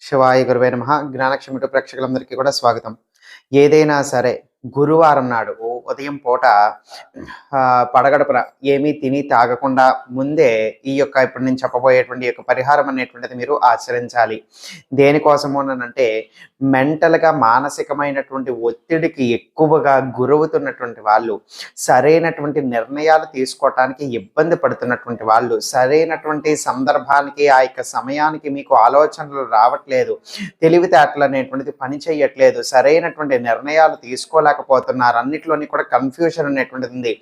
శివాయ గురువే నమ. జ్ఞానక్షమిటు ప్రేక్షకులందరికీ కూడా స్వాగతం. ఏదైనా సరే గురువారం నాడు ఉదయం పూట ఆ, ఏమీ తిని తాగకుండా ముందే ఈ యొక్క ఇప్పుడు నేను చెప్పబోయేటువంటి యొక్క పరిహారం అనేటువంటిది మీరు ఆచరించాలి. దేనికోసము అంటే మెంటల్గా మానసికమైనటువంటి ఒత్తిడికి ఎక్కువగా గురవుతున్నటువంటి వాళ్ళు సరైనటువంటి నిర్ణయాలు తీసుకోవటానికి ఇబ్బంది పడుతున్నటువంటి వాళ్ళు సరైనటువంటి సందర్భానికి ఆ యొక్క సమయానికి మీకు ఆలోచనలు రావట్లేదు తెలివితేటలు అనేటువంటిది పని చేయట్లేదు సరైనటువంటి నిర్ణయాలు తీసుకోలేకపోతున్నారు అన్నిట్లోని కూడా కన్ఫ్యూషన్ అనేటువంటిది ఉంది.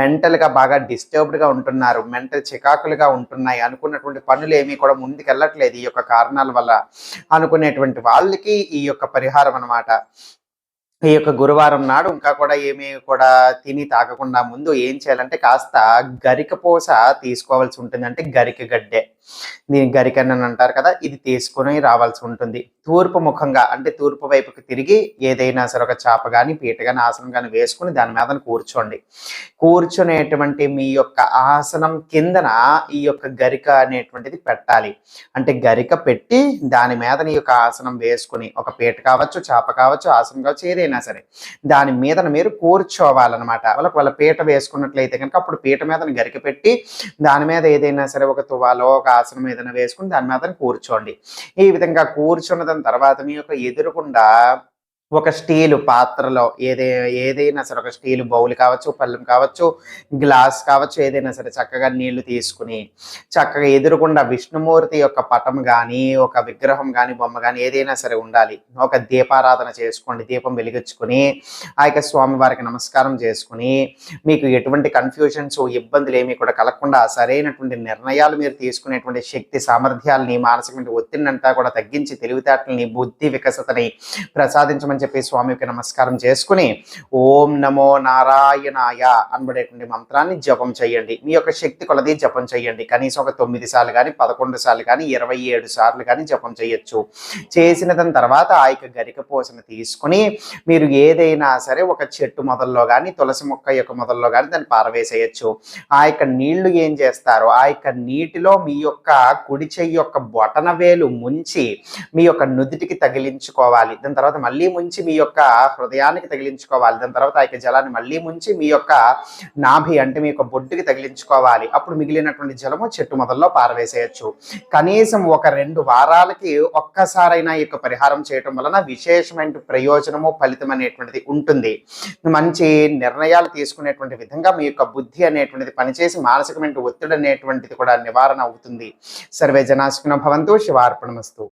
మెంటల్గా బాగా డిస్టర్బ్డ్గా ఉంటున్నారు. మెంటల్ చికాకులుగా ఉంటున్నాయి. అనుకున్నటువంటి పనులు ఏమీ కూడా ముందుకెళ్ళట్లేదు ఈ యొక్క కారణాల వల్ల. అనుకునేటువంటి వాళ్ళకి ఈ యొక్క పరిహారం అన్నమాట. ఈ యొక్క గురువారం నాడు ఇంకా కూడా ఏమీ కూడా తిని తాగకుండా ముందు ఏం చేయాలంటే కాస్త గరిక పూస తీసుకోవాల్సి ఉంటుంది. అంటే గరిక గడ్డే. దీని గరికని అంటారు కదా ఇది తీసుకొని రావాల్సి ఉంటుంది. తూర్పు ముఖంగా అంటే తూర్పు వైపుకి తిరిగి ఏదైనా సరే ఒక చేప కానీ పీట కానీ ఆసనం కానీ వేసుకుని దాని మీద కూర్చోండి. కూర్చునేటువంటి మీ యొక్క ఆసనం కిందన ఈ యొక్క గరిక అనేటువంటిది పెట్టాలి. అంటే గరిక పెట్టి దాని మీద నీ యొక్క ఆసనం వేసుకుని ఒక పీట కావచ్చు చేప కావచ్చు ఆసనం కావచ్చు ఏదైనా సరే దాని మీద మీరు కూర్చోవాలన్నమాట. వాళ్ళకి వాళ్ళ పీట వేసుకున్నట్లయితే కనుక అప్పుడు పీట మీద గరిక పెట్టి దాని మీద ఏదైనా సరే ఒక తువాలో ఒక ఆసనం ఏదైనా వేసుకుని దాని మీద కూర్చోండి. ఈ విధంగా కూర్చున్న దాని తర్వాత మీ యొక్క ఎదురుకుండా ఒక స్టీలు పాత్రలో ఏదే ఏదైనా సరే ఒక స్టీలు బౌల్ కావచ్చు పళ్ళెం కావచ్చు గ్లాస్ కావచ్చు ఏదైనా సరే చక్కగా నీళ్ళు తీసుకుని చక్కగా ఎదురుకుండా విష్ణుమూర్తి యొక్క పటం కానీ ఒక విగ్రహం కానీ బొమ్మ కానీ ఏదైనా సరే ఉండాలి. ఒక దీపారాధన చేసుకోండి దీపం వెలిగించుకుని ఆ యొక్క స్వామివారికి నమస్కారం చేసుకుని మీకు ఎటువంటి కన్ఫ్యూజన్స్ ఇబ్బందులు ఏమీ కూడా కలగకుండా సరైనటువంటి నిర్ణయాలు మీరు తీసుకునేటువంటి శక్తి సామర్థ్యాలని మానసికమైన ఒత్తిడిని అంతా కూడా తగ్గించి తెలివితేటలని బుద్ధి వికసతని ప్రసాదించమని చెప్పి స్వామికి నమస్కారం చేసుకుని ఓం నమో నారాయణాయ అనబడేటువంటి మంత్రాన్ని జపం చేయండి. మీ యొక్క శక్తి కొలది జపం చేయండి. కనీసం ఒక తొమ్మిది సార్లు కానీ పదకొండు సార్లు కానీ ఇరవై ఏడు సార్లు కానీ జపం చేయొచ్చు. చేసిన దాని తర్వాత ఆ యొక్క గరిక పోసిన తీసుకుని మీరు ఏదైనా సరే ఒక చెట్టు మొదల్లో కానీ తులసి మొక్క యొక్క మొదల్లో కానీ దాన్ని పారవేసేయచ్చు. ఆ యొక్క నీళ్ళు ఏం చేస్తారు ఆ యొక్క నీటిలో మీ యొక్క కుడి చెయ్యి యొక్క బొటన వేలు ముంచి మీ యొక్క నుదిటికి తగిలించుకోవాలి. దాని తర్వాత మళ్ళీ ముంచి మీ యొక్క హృదయానికి తగిలించుకోవాలి. దాని తర్వాత ఆ యొక్క జలాన్ని మళ్ళీ ముంచి మీ యొక్క నాభి అంటే మీ యొక్క బొడ్డుకి తగిలించుకోవాలి. అప్పుడు మిగిలినటువంటి జలము చెట్టు మొదల్లో పారవేసేయచ్చు. కనీసం ఒక రెండు వారాలకి ఒక్కసారైనా ఈ యొక్క పరిహారం చేయటం వలన విశేషమైన ప్రయోజనము ఫలితం అనేటువంటిది ఉంటుంది. మంచి నిర్ణయాలు తీసుకునేటువంటి విధంగా మీ యొక్క బుద్ధి అనేటువంటిది పనిచేసి మానసికమైన ఒత్తిడి అనేటువంటిది కూడా నివారణ అవుతుంది. సర్వే జనాశకున భవంతు. శివార్పణమస్తు.